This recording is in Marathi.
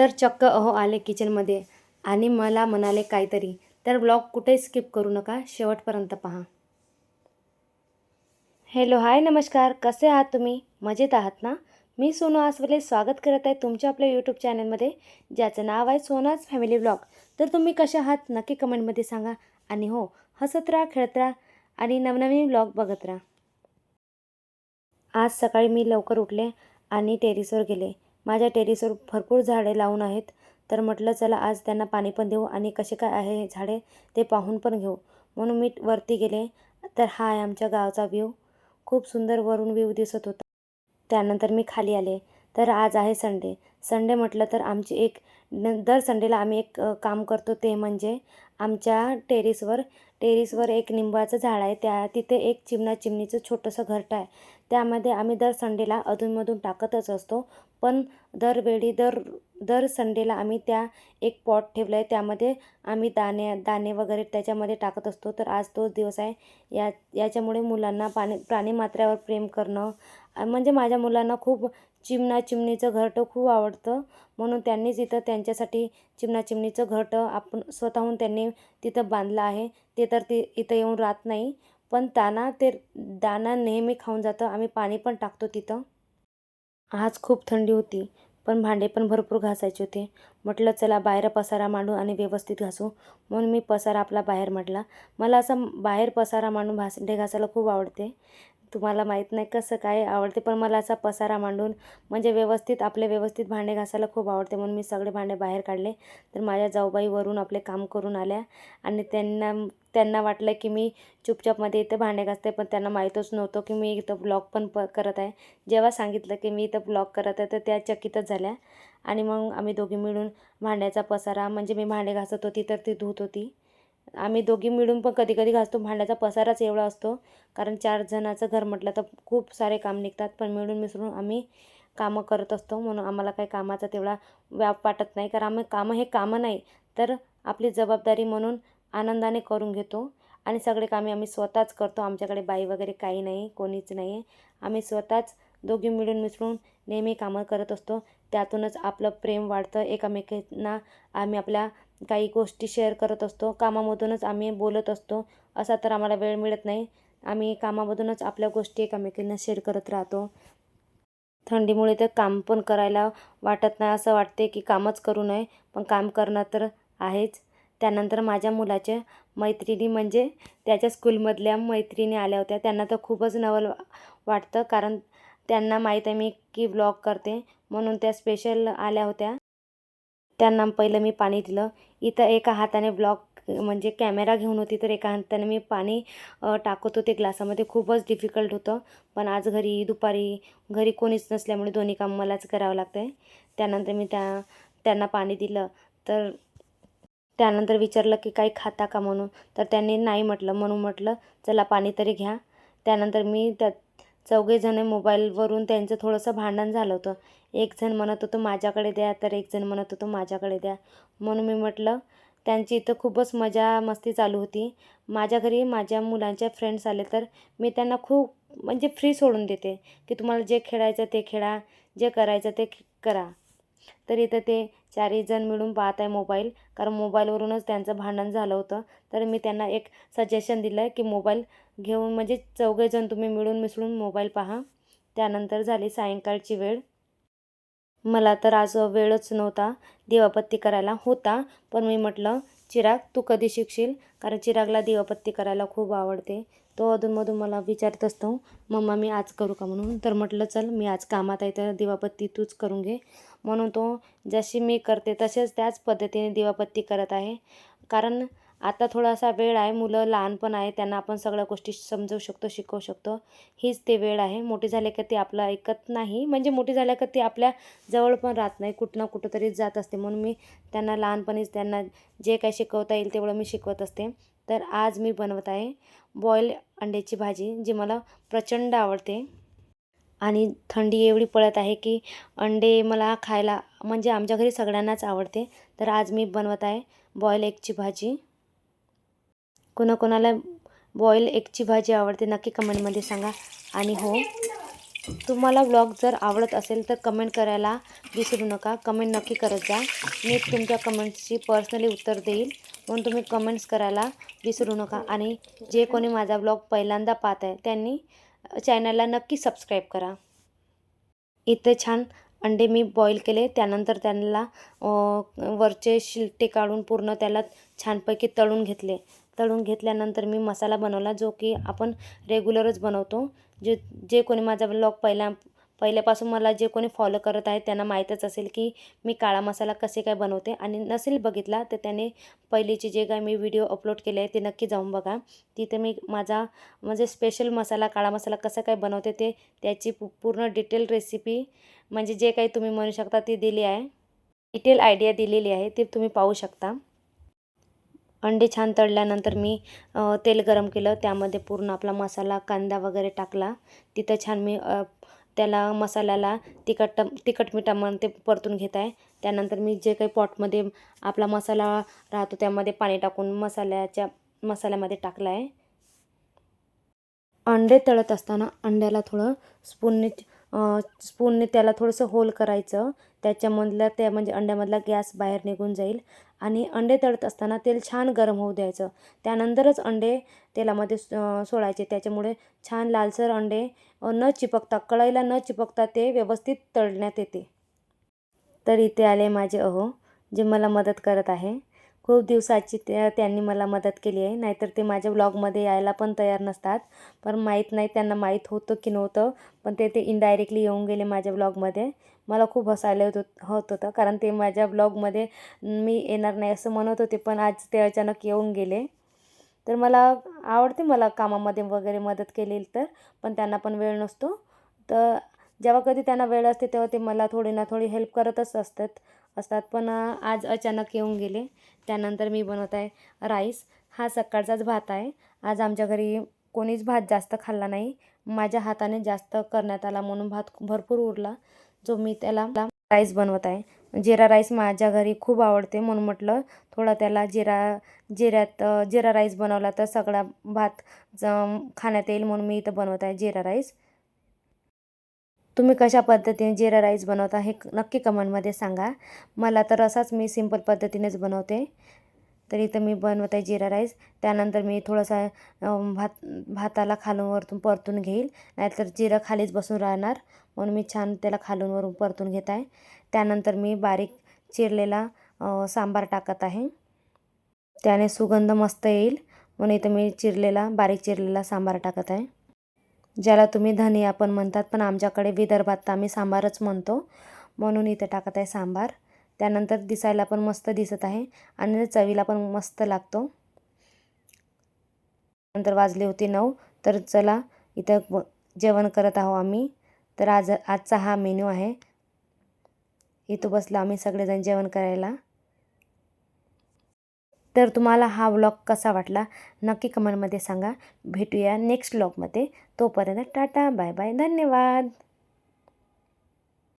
तर चक्क अहो आले किचनमध्ये. आणि मला म्हणाले काहीतरी. तर ब्लॉग कुठेही स्किप करू नका शेवटपर्यंत पहा. हॅलो हाय नमस्कार. कसे आहात तुम्ही? मजेत आहात ना? मी सोनू आसवले स्वागत करत आहे तुमच्या आपल्या यूट्यूब चॅनलमध्ये ज्याचं नाव आहे सोनाज फॅमिली ब्लॉग तर तुम्ही कसे आहात? नक्की कमेंटमध्ये सांगा. आणि हो हसत राहा खेळत राहा आणि नवनवीन ब्लॉग बघत राहा. आज सकाळी मी लवकर उठले आणि टेरिसवर गेले. माझ्या टेरिसवर भरपूर झाडे लावून आहेत. तर म्हटलं चला आज त्यांना पाणी पण देऊ आणि कसे काय आहे हे झाडे ते पाहून पण घेऊ. म्हणून मी वरती गेले. तर हा आहे आमच्या गावचा व्ह्यू. खूप सुंदर वरून व्ह्यू दिसत होता. त्यानंतर मी खाली आले. तर आज आहे संडे. संडे म्हटलं तर आमची एक न दर संडेला आम्ही एक काम करतो ते म्हणजे आमच्या टेरिसवर टेरिसवर एक निंबाचं झाड आहे. त्या तिथे एक चिमणा चिमणीचं छोटंसं घरटं आहे. त्यामध्ये आम्ही दर संडेला अधूनमधून टाकतच असतो. पण दरवेळी दर दर संडेला आम्ही त्या एक पॉट ठेवलं आहे त्यामध्ये आम्ही दाणे दाणे वगैरे त्याच्यामध्ये टाकत असतो. तर आज तोच दिवस आहे. या याच्यामुळे मुलांना पाणी प्राणीमात्रावर प्रेम करणं म्हणजे माझ्या मुलांना खूप चिमणा चिमणीचं घरटं खूप आवडतं. म्हणून त्यांनीच इथं त्यांच्यासाठी चिमणा चिमणीचं घरटं आपण स्वतःहून त्यांनी तिथं बांधलं आहे. ते तर ते इथं येऊन राहत नाही. पण त्यांना ते दाना नेहमी खाऊन जातं. आम्ही पाणी पण टाकतो तिथं. आज खूप थंडी होती पण भांडे पण भरपूर घासायचे होते. म्हटलं चला बाहेर पसारा मांडू आणि व्यवस्थित घासू. म्हणून मी पसारा आपला बाहेर म्हटला मला असं बाहेर पसारा मांडून भांडे घासायला खूप आवडते. तुम्हाला माहीत नाही कसं काय आवडते पण मला असा पसारा मांडून म्हणजे व्यवस्थित आपले व्यवस्थित भांडे घासायला खूप आवडते. म्हणून मी सगळे भांडे बाहेर काढले. तर माझ्या जाऊबाईवरून आपले काम करून आल्या. आणि त्यांना त्यांना वाटलं की मी चुपचापमध्ये इथं भांडे घासते पण त्यांना माहीतच नव्हतं की मी इथं ब्लॉग पण प करत आहे. जेव्हा सांगितलं की मी इथं ब्लॉग करत आहे तर त्या चकितच झाल्या. आणि मग आम्ही दोघी मिळून भांड्याचा पसारा म्हणजे मी भांडे घासत होती तर ती धुत होती. आम्ही दोघी मिळून पण कधी कधी घासतो. भांड्याचा पसाराच एवढा असतो. कारण चार जणाचं घर म्हटलं तर खूप सारे काम निघतात. पण मिळून मिसळून आम्ही कामं करत असतो. म्हणून आम्हाला काही कामाचा तेवढा व्याप वाटत नाही. कारण आम्ही कामं हे कामं नाही तर आपली जबाबदारी म्हणून आनंदाने करून घेतो. आणि सगळे कामे आम्ही स्वतःच करतो. आमच्याकडे बाई वगैरे काही नाही कोणीच नाही आहे आम्ही स्वतःच दोघी मिळून मिसळून नेहमी कामं करत असतो. त्यातूनच आपलं प्रेम वाढतं. एकमेकांना आम्ही आपल्या काही गोष्टी शेअर करत असतो. कामामधूनच आम्ही बोलत असतो. असा तर आम्हाला वेळ मिळत नाही. आम्ही कामामधूनच आपल्या गोष्टी एकामेकींना शेअर करत राहतो. थंडीमुळे तर काम पण करायला वाटत नाही. असं वाटते की कामच करू नये पण काम करणं तर आहेच. त्यानंतर माझ्या मुलाच्या मैत्रिणी म्हणजे त्याच्या स्कूलमधल्या मैत्रिणी आल्या होत्या. त्यांना तर खूपच नवल वाटतं कारण त्यांना माहीत आहे मी की ब्लॉग करते. म्हणून त्या स्पेशल आल्या होत्या. त्यांना पहिलं मी पाणी दिलं. इथं एका हाताने ब्लॉक म्हणजे कॅमेरा घेऊन होती तर एका हाताने मी पाणी टाकत होते. ग्लासामध्ये खूपच डिफिकल्ट होतं. पण आज घरी दुपारी घरी कोणीच नसल्यामुळे दोन्ही काम मलाच करावं लागतं आहे त्यानंतर मी त्या त्यांना पाणी दिलं. तर त्यानंतर विचारलं की काही खाता का म्हणून? तर त्यांनी नाही म्हटलं. म्हणून म्हटलं चला पाणी तरी घ्या. त्यानंतर मी त्या चौघेजण मोबाईलवरून त्यांचं थोडंसं भांडण झालं होतं. एक जण म्हणत होतं माझ्याकडे द्या. तर एक जण म्हणत होतं माझ्याकडे द्या. म्हणून मी म्हटलं त्यांची इथं खूपच मजा मस्ती चालू होती. माझ्या घरी माझ्या मुलांच्या फ्रेंड्स आले तर मी त्यांना खूप म्हणजे फ्री सोडून देते. की तुम्हाला जे खेळायचं ते खेळा जे करायचं ते करा. तर इथं ते चारही जण मिळून पाहत आहे मोबाईल. कारण मोबाईलवरूनच त्यांचं भांडण झालं होतं. तर मी त्यांना एक सजेशन दिलं आहे की मोबाईल घेऊन म्हणजे चौघेजण तुम्ही मिळून मिसळून मोबाईल पहा. त्यानंतर झाली सायंकाळची वेळ. मला तर आज वेळच नव्हता दिवापत्ती करायला होता पण मी म्हटलं चिराग तू कधी शिकशील? कारण चिरागला दिवापत्ती करायला खूप आवडते. तो अधूनमधून मला विचारत असतो मम्मा मी आज करू का म्हणून? तर म्हटलं चल मी आज कामात आहे तर दिवापत्ती तूच करून घे. म्हणून तो जशी मी करते तसेच त्याच पद्धतीने दिवापत्ती करत आहे. कारण आता थोडासा वेळ आहे. मुलं लहान पण आहे. त्यांना आपण सगळ्या गोष्टी समजवू शकतो शिकवू शकतो. हीच ते वेळ आहे. मोठी झाले का ते आपलं ऐकत नाही. म्हणजे मोठी झाल्या का ते आपल्या जवळ पण राहत नाही. कुठं ना कुठं तरी जात असते. म्हणून मी त्यांना लहानपणीच त्यांना जे काही शिकवता येईल तेवढं मी शिकवत असते. तर आज मी बनवत आहे बॉईल अंड्याची भाजी जी मला प्रचंड आवडते. आणि थंडी एवढी पडत आहे की अंडे मला खायला म्हणजे आमच्या घरी सगळ्यांनाच आवडते. तर आज मी बनवत आहे बॉईल एगची भाजी. कोणाकोणाला बॉईल एगची भाजी आवडते नक्की कमेंटमध्ये सांगा. आणि हो तुम्हाला व्लॉग जर आवडत असेल तर कमेंट करायला विसरू नका. कमेंट नक्की करत जा. मी तुमच्या कमेंट्सची पर्सनली उत्तर देईल. म्हणून तुम्ही कमेंट्स करायला विसरू नका. आणि जे कोणी माझा व्लॉग पहिल्यांदा पाहत आहे त्यांनी चॅनलला नक्की सबस्क्राईब करा. इथे छान अंडे मी बॉईल केले. त्यानंतर त्यांना वरचे शिलटे काढून पूर्ण त्याला छानपैकी तळून घेतले. तळून घेतल्यानंतर मी मसाला बनवला जो की आपण रेग्युलरच बनवतो. जे जे कोणी माझा ब्लॉग पहिल्या पहिल्यापासून मला जे कोणी फॉलो करत आहे त्यांना माहीतच असेल की मी काळा मसाला कसे काय बनवते. आणि नसेल बघितला तर त्याने पहिलीचे जे काय मी व्हिडिओ अपलोड केले आहे ते नक्की जाऊन बघा. तिथे मी माझा म्हणजे स्पेशल मसाला काळा मसाला कसा काय बनवते ते त्याची पूर्ण डिटेल रेसिपी म्हणजे जे काही तुम्ही म्हणू शकता ती दिली आहे. डिटेल आयडिया दिलेली आहे ते तुम्ही पाहू शकता. अंडे छान तळल्यानंतर मी तेल गरम केलं. त्यामध्ये पूर्ण आपला मसाला कांदा वगैरे टाकला. तिथं छान मी त्याला मसाल्याला तिखट तिखट मिठामध्ये ते परतून घेत आहे. त्यानंतर मी जे काही पॉटमध्ये आपला मसाला राहतो त्यामध्ये पाणी टाकून मसाल्याच्या मसाल्यामध्ये टाकला आहे. अंडे तळत असताना अंड्याला थोडं स्पूनने स्पूनने त्याला थोडंसं होल करायचं. त्याच्यामधल्या त्या म्हणजे अंड्यामधला गॅस बाहेर निघून जाईल. आणि अंडे तळत असताना तेल छान गरम होऊ द्यायचं. त्यानंतरच अंडे तेलामध्ये सोडायचे त्याच्यामुळे छान लालसर अंडे न चिपकता कढईला न चिपकता ते व्यवस्थित तळण्यात येते. तर इथे आले माझे अहो जे मला मदत करत आहे. खूप दिवसाची त्या त्यांनी मला मदत केली आहे. नाहीतर ते माझ्या ब्लॉगमध्ये यायला पण तयार नसतात. पण माहीत नाही त्यांना माहीत होतं की नव्हतं. पण ते ते इनडायरेक्टली येऊन गेले माझ्या ब्लॉगमध्ये मला खूप हसायला होत होत होतं. कारण ते माझ्या ब्लॉगमध्ये मी येणार नाही असं म्हणत होते. पण आज ते अचानक येऊन गेले. तर मला आवडते मला कामामध्ये वगैरे मदत केली तर. पण त्यांना पण वेळ नसतो. तर जेव्हा कधी त्यांना वेळ असते तेव्हा ते मला थोडी ना थोडी हेल्प करतच असतात. असतात. पण आज अचानक येऊन गेले. त्यानंतर मी बनवत आहे राईस. हा सकाळचाच भात आहे. आज आमच्या घरी कोणीच भात जास्त खाल्ला नाही. माझ्या हाताने जास्त करण्यात आला म्हणून भात भरपूर उरला. जो मी त्याला राईस बनवत आहे. जिरा राईस माझ्या घरी खूप आवडते म्हणून म्हटलं थोडा त्याला जिरा जिऱ्यात जिरा राईस बनवला तर सगळा भात ज- खाण्यात येईल म्हणून मी इथं बनवत आहे जिरा राईस. तुम्ही कशा पद्धतीने जिरा राईस बनवता हे नक्की कमेंटमध्ये सांगा. मला तर असाच मी सिंपल पद्धतीनेच बनवते. तर इथं मी बनवत आहे जिरा राईस. त्यानंतर मी थोडासा भात भाताला खालून वरतून परतून घेईल. नाहीतर जिरं खालीच बसून राहणार. म्हणून मी छान त्याला खालून वरून परतून घेत आहे. त्यानंतर मी बारीक चिरलेला सांबार टाकत आहे. त्याने सुगंध मस्त येईल. म्हणून इथं मी चिरलेला बारीक चिरलेला सांबार टाकत आहे. ज्याला तुम्ही धनिया पण म्हणतात पण आमच्याकडे विदर्भात तर आम्ही सांबारच म्हणतो. म्हणून इथं टाकत आहे सांबार. त्यानंतर दिसायला पण मस्त दिसत आहे आणि चवीला पण मस्त लागतो. नंतर वाजले होते नऊ तर चला इथं जेवण करत आहो आम्ही. तर आज आजचा हा मेन्यू आहे. इथं बसलो आम्ही सगळेजण जेवण करायला. तर तुम्हाला हा व्लॉग कसा वाटला नक्की कमेंटमध्ये सांगा. भेटूया नेक्स्ट व्लॉगमध्ये तोपर्यंत टाटा बाय बाय धन्यवाद.